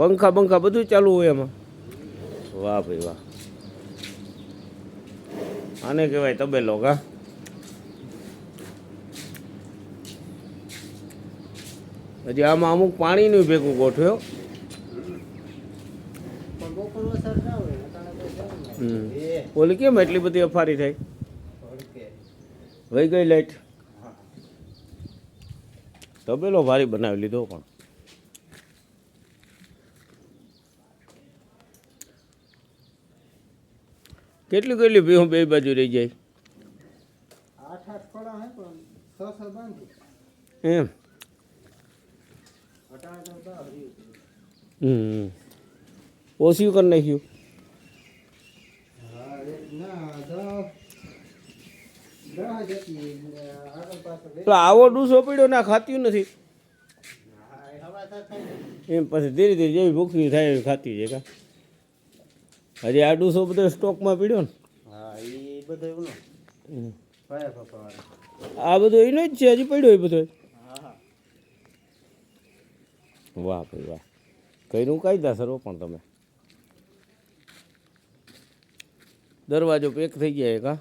પંખા બંખા બધું ચાલુ હોય એમાં. વાહ ભાઈ વાહ. આને કહેવાય તબેલો કા? હજી આમાં અમુક પાણીનું ભેગું ગોઠવ્યો ઓલી કેમ એટલી બધી અફારી થાય ભડકે. વહી ગઈ લાઈટ? તબેલો ભારી બનાવી લીધો પણ. કેટલી કેટલી ભીહું બે બાજુ રહી જાય એમ. હમ ઓછું કરી નાખ્યું તો આવો ડૂસો પડ્યો ના ખાતું નથી. એમ પછી ધીરે ધીરે જેવી ભૂખી થાય એવી ખાતી છે કા હજી આ ડૂસો બધો સ્ટોકમાં પીડ્યો ને? હા એ બધો પપ્પા આ બધો એનો જ છે હજી પડ્યો એ બધો હા હા. વાહ ભાઈ વાહ. કર્યું કાયદાસર હો પણ તમે. દરવાજો પેક થઈ ગયા કા